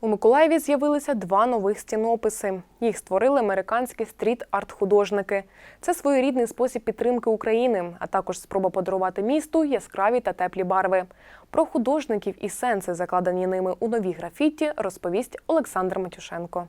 У Миколаєві з'явилися два нових стінописи. Їх створили американські стріт-арт-художники. Це своєрідний спосіб підтримки України, а також спроба подарувати місту яскраві та теплі барви. Про художників і сенси, закладені ними у новій графіті, розповість Олександр Матюшенко.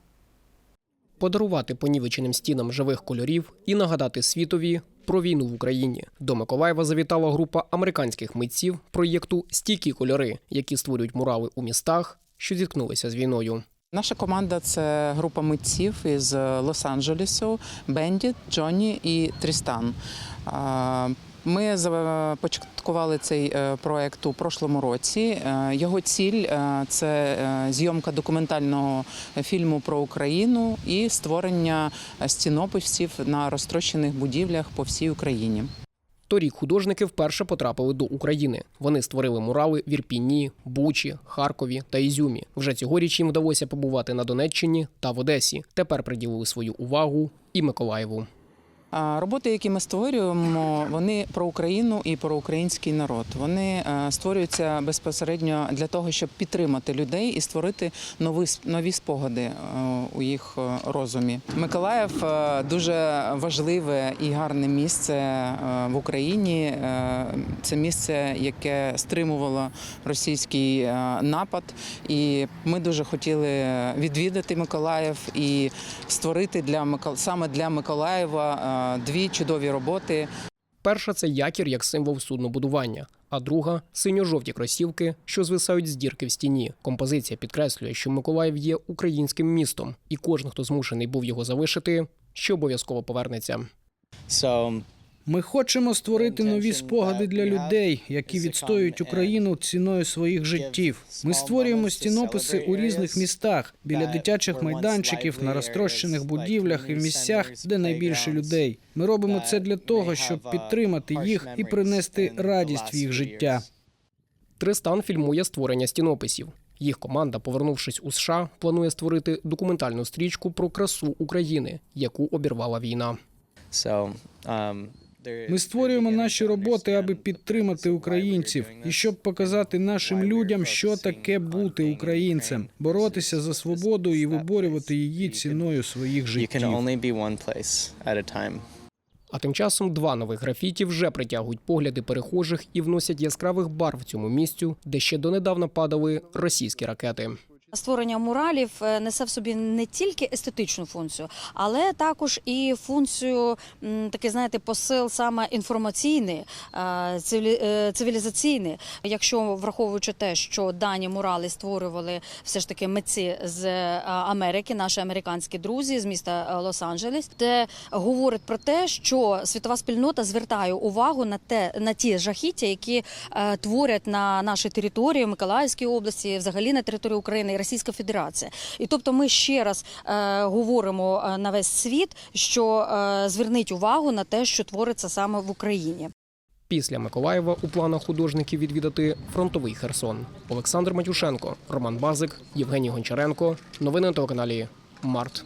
подарувати понівеченим стінам живих кольорів і нагадати світові про війну в Україні. До Миколаєва завітала група американських митців проєкту Стійкі кольори, які створюють мурали у містах, що зіткнулися з війною. Наша команда це група митців із Лос-Анджелесу, Бендіт, Джонні і Трістан. Ми започаткували цей е, проект у прошлому році. Е, Його ціль е, це зйомка документального фільму про Україну і створення стінописів на розтрощених будівлях по всій Україні. Торік художники вперше потрапили до України. Вони створили мурали в Ірпіні, Бучі, Харкові та Ізюмі. Вже цьогоріч їм вдалося побувати на Донеччині та в Одесі. Тепер приділили свою увагу і Миколаєву. Роботи, які ми створюємо, вони про Україну і про український народ. Вони е, створюються безпосередньо для того, щоб підтримати людей і створити нові, нові спогади е, у їх е, розумі. Миколаїв дуже важливе і гарне місце в Україні. Це місце, яке стримувало російський напад. І ми дуже хотіли відвідати Миколаїв і створити для саме для Миколаєва дві чудові роботи. Перша це якір як символ суднобудування, а друга синьо-жовті кросівки, що звисають з дірки в стіні. Композиція підкреслює, що Миколаїв є українським містом, і кожен, хто змушений був його залишити, що обов'язково повернеться. So Ми хочемо створити нові спогади для людей, які відстоюють Україну ціною своїх життів. Ми створюємо стінописи у різних містах біля дитячих майданчиків, на розтрощених будівлях і в місцях, де найбільше людей. Ми робимо це для того, щоб підтримати їх і принести радість в їх життя. Тристан фільмує створення стінописів. Їх команда, повернувшись у США, планує створити документальну стрічку про красу України, яку обірвала війна. so um Ми створюємо наші роботи, аби підтримати українців і щоб показати нашим людям, що таке бути українцем, боротися за свободу і виборювати її ціною своїх життів. А тим часом два нових графіті вже притягують погляди перехожих і вносять яскравих барв цьому місцю, де ще донедавна падали російські ракети. Створення муралів е, несе в собі не тільки естетичну функцію, але також і функцію такий, знаєте, посил саме інформаційний, е, е, цивілізаційний. Якщо враховуючи те, що дані мурали створювали все ж таки митці з Америки, наші американські друзі з міста Лос-Анджелес, це говорить про те, що світова спільнота звертає увагу на те на ті жахіття, які творять на нашій території Миколаївській області, взагалі на території України Російська Федерація. І тобто, ми ще раз е, говоримо е, на весь світ, що е, зверніть увагу на те, що твориться саме в Україні. Після Миколаєва у планах художників відвідати фронтовий Херсон. Олександр Матюшенко, Роман Базик, Євгеній Гончаренко. Новини на телеканалі Март.